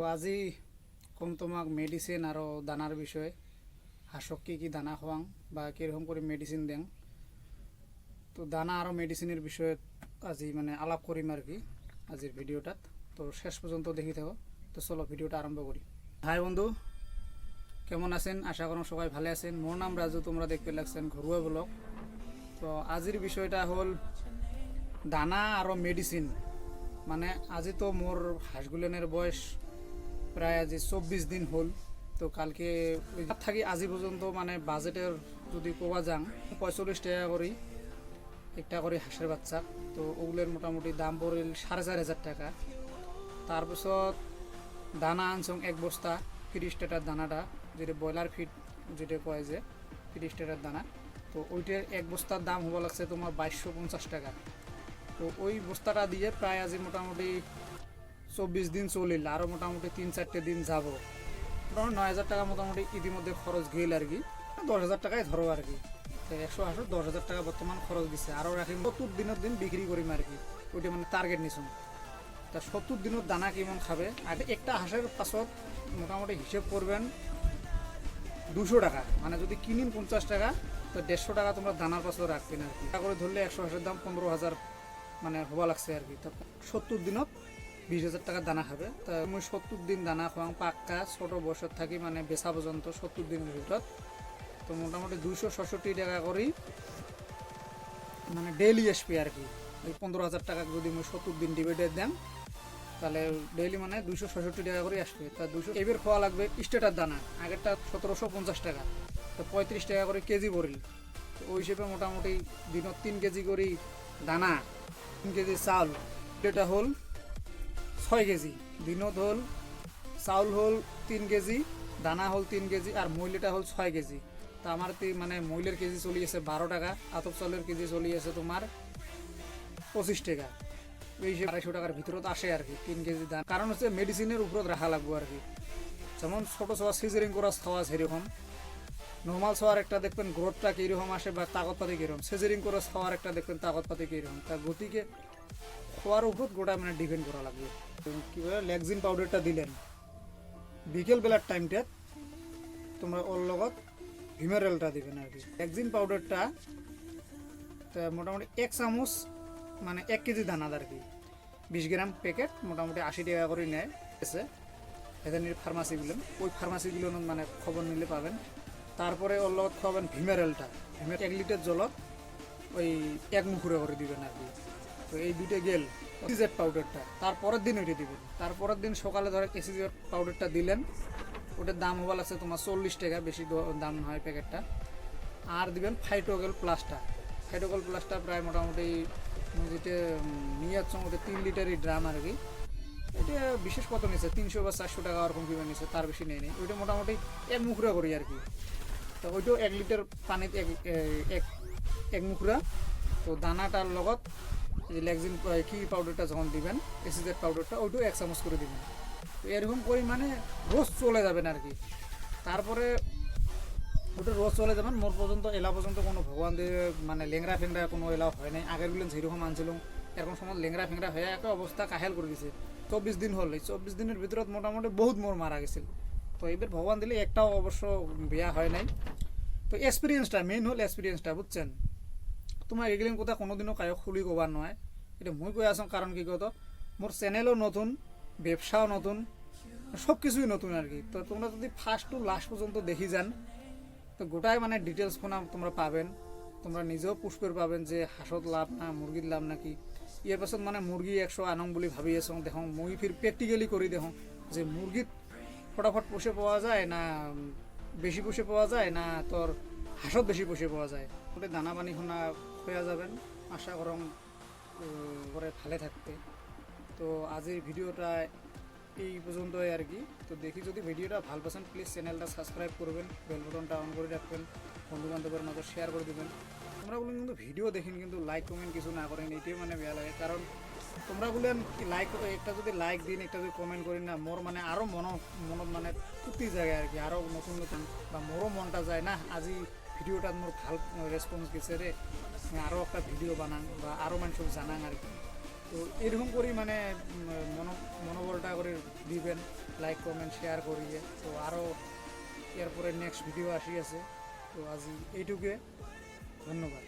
তো আজি কম তোমাক মেডিচিন আৰু দানাৰ বিষয়ে হাঁসক কি কি দানা খোৱাং বা কীরকম করে মেডিচিন দেং তো দানা আৰু মেডিচিনের বিষয়ে আজি মানে আলাপ কৰিম আর কি আজির ভিডিওটাত তো শেষ পর্যন্ত দেখি থাকো। তো চলো ভিডিওটা আরম্ভ করি হাই বন্ধু, কেমন আছেন? আশা করুন সবাই ভালো আছেন। মোর নাম রাজু তোমরা দেখতে লাগছেন ঘরোয়া ব্লগ। তো আজির বিষয়টা হল দানা আৰু মেডিচিন মানে আজি তো মোর হাঁসগুলেনের বয়স প্রায় আজি চব্বিশ দিন হল। তো কালকে থাকি আজি পর্যন্ত মানে বাজেটের যদি কোয়া যাং, পঁয়চল্লিশ টাকা করি একটা করে হাঁসের বাচ্চা। তো ওগুলোর মোটামুটি দাম পড়িল সাড়ে চার হাজার টাকা। তারপিছত দানা আনছং এক বস্তা তিরিশ দানাটা, যেটা ব্রয়লার ফিড যেটা কয় যে, তিরিশ দানা। তো ওইটার এক বস্তার দাম হব লাগছে তোমার বাইশশো পঞ্চাশ টাকা। তো ওই বস্তাটা দিয়ে প্রায় আজি মোটামুটি চব্বিশ দিন চলিল আরও মোটামুটি তিন চারটে দিন যাব। ধরো নয় হাজার টাকা মোটামুটি ইতিমধ্যে খরচ গেল আর কি। দশ হাজার টাকায় ধরো আর কি। একশো হাঁসও দশ হাজার টাকা বর্তমান খরচ দিছে। আরও রাখি সত্তর দিনের দিন বিক্রি করিম আর কি। ওইটা মানে টার্গেট নিছুন তা সত্তর দিনের দানা কেমন খাবে? আর একটা হাঁসের পাছত মোটামুটি হিসেব করবেন দুশো টাকা। মানে যদি কিনিন পঞ্চাশ টাকা, তো দেড়শো টাকা তোমরা দানার পাছত রাখবেন আর কি। টাকা করে ধরলে একশো হাঁসের দাম পনেরো হাজার মানে হওয়া লাগছে আর কি। তো সত্তর দিনত বিশ হাজার টাকা দানা খাবে। তা মই সত্তর দিন দানা খোৱাং পাক্কা ছোট বয়সত থাকি মানে বেচা পর্যন্ত সত্তর দিনের ভিতৰত তো মোটামুটি দুইশো ছষট্টি টাকা করি। মানে ডেইলি আসবে আর কি। ওই পনেরো হাজার টাকা যদি মই সত্তর দিন ডিভাইডেড দেন তাহলে ডেইলি মানে দুইশো ছষট্টি টাকা করে আসবে। তা দুশো এবার খাওয়া লাগবে স্টেটার দানা, আগেরটা সতেরোশো পঞ্চাশ টাকা। তো পঁয়ত্রিশ টাকা করে কেজি তো ওই হিসেবে মোটামুটি দিনত তিন কেজি করে দানা, তিন কেজি চাউল এটা হল। ছয় কেজি দিনত হল, চাউল হল তিন কেজি, দানা হল তিন কেজি আর মইলেটা হল ছয় কেজি। তা আমার মানে মইলের কেজি চলি আছে বারো টাকা, আতপ চাউলের কেজি চলি আছে তোমার পঁচিশ টাকা। এই হিসেবে আড়াইশো টাকার ভিতরত আসে আর কি, তিন কেজি দাম কারণ হচ্ছে মেডিসিনের উপরত রাখা লাগবো আর কি। যেমন ছোটো ছোয়া সিজারিং করা খাওয়া সেরকম নর্মাল খাওয়ার একটা দেখবেন গ্রোথটা কীরকম আসে বা তাগতপাতি কীরকম। সিজারিং করে খাওয়ার একটা দেখবেন তাগতপাতি কীরকম। তা গতিকে খোয়ার উপর গোটা মানে ডিপেন্ড করা লাগবে। কী বলে, ল্যাগজিন পাউডারটা দিলেন। বিকেল বেলার টাইমটাত তোমরা ওর লগত ভিমেরেলটা দিবেন আর কি। ল্যাগজিন পাউডারটা মোটামুটি এক চামচ মানে এক কেজি দানাদ আর কি। বিশ গ্রাম প্যাকেট মোটামুটি আশি টাকা করে নেয়। এসে ভেটেরিনারি ফার্মাসিগুলো ওই ফার্মাসিগুলো মানে খবর নিলে পাবেন। তারপরে ওর লগত খাওয়াবেন ভিমেরেলটা ভিমের এক লিটার জলত ওই এক মুখুরে করে দিবেন আর কি। তো এই দুইটা গেল এসিজেড পাউডারটা তারপরের দিন ওইটা দিবেন তারপরের দিন সকালে ধরে এসিজেড পাউডারটা দিলেন, ওটার দাম হওয়া আছে তোমার চল্লিশ টাকা, বেশি দাম হয় প্যাকেটটা। আর দিবেন ফাইটোগেল প্লাসটা ফাইটোগেল প্লাসটা প্রায় মোটামুটি যেটা নিয়ে যাচ্ছ ওটা তিন লিটারই ড্রাম আর কি। এটা বিশেষ কত নিচ্ছে তিনশো বা চারশো টাকা ওরকম কীভাবে নিচ্ছে তার বেশি নেই নেই। ওইটা মোটামুটি এক মুখরা করি আর কি। তো ওইটাও এক লিটার পানিতে এক এক মুখরা। তো দানাটার লগত ল্যাগজিন কি পাউডারটা যখন দিবেন এসিজেড পাউডারটা ওইটাও এক চামচ করে দিবেন। তো এরকম করে মানে রোজ চলে যাবেন আর কি। তারপরে ওটা রোজ চলে যাবেন মোর পর্যন্ত এলা পর্যন্ত কোনো ভগবান মানে লেংরা ফেংরা কোনো এলা হয় নাই। আগেরগুলো যেরকম আনছিলাম, এরকম সময় লেংরা ফেংরা হয়ে একটা অবস্থা কাহেল করে দিছে। চব্বিশ দিন হল চব্বিশ দিনের ভিতৰত মোটামুটি বহুত মোর মারা গেছিল। তো এবার ভগবান দিলে একটাও অবশ্য বিয়া হয় নাই। তো এক্সপিরিয়েন্সটা মেইন হল এক্সপিরিয়েন্সটা বুঝছেন? তোমার এগুলিন কথা কোনোদিনও কায়ো খুলি কবার নয় এটা মই কৈ আছো কারণ কি কত মোর চ্যানেলও নতুন ব্যবসাও নতুন সব কিছুই নতুন আর কি। তো তোমরা যদি ফার্স্ট টু লাস্ট পর্যন্ত দেখি যান, তো গোটাই মানে ডিটেলস কোনা তোমরা পাবেন। তোমরা নিজেও পুষ্পের পাবেন যে হাঁসত লাভ না মুরগির লাভ নাকি ইয়ার পাছত মানে মুরগি একশো আনং বুলি ভাবি আছো দেখোঁ মই ফির প্ৰেক্টিকেলি কৰি দেখোঁ যে মুরগিত ফটাফট পুষে পাওয়া যায় না বেশি পুষে পাওয়া যায় না তোর হাঁসত বেশি পুষে পাওয়া যায়। ওটা দানা পানি শোনা খোয়া যাবেন, আশা করম করে ভালে থাকতে। তো আজির ভিডিওটা এই পর্যন্তই আর কি। তো দেখি যদি ভিডিওটা ভালো পাচ্ছেন প্লিজ চ্যানেলটা সাবস্ক্রাইব করবেন বেল বাটনটা অন করে রাখবেন বন্ধু বান্ধবের মাঝে শেয়ার করে দেবেন। তোমরা বলুন কিন্তু ভিডিও দেখিন কিন্তু লাইক কমেন্ট কিছু না করেন এটাই মানে বেয়া লাগে। কারণ তোমরা বলেন লাইক একটা যদি লাইক দিন, একটা যদি কমেন্ট করি না মোর মানে আরও মন মনত মানে ফুর্তি যায় আর কি আরও নতুন নতুন বা মোরও মনটা যায় না। আজি ভিডিওটাত মোৰ ভালো রেসপন্স গেছে আমি আরও একটা ভিডিও বানাং বা আরও মানুহক জানাং আৰু কি। তো এরকম করি মানে মন মনো, মনোবলটা করে দিবেন লাইক কমেন্ট শেয়ার করিয়ে। তো আরও এরপরে নেক্সট ভিডিও আসি আছে। তো আজ এইটুকুয়ে। ধন্যবাদ।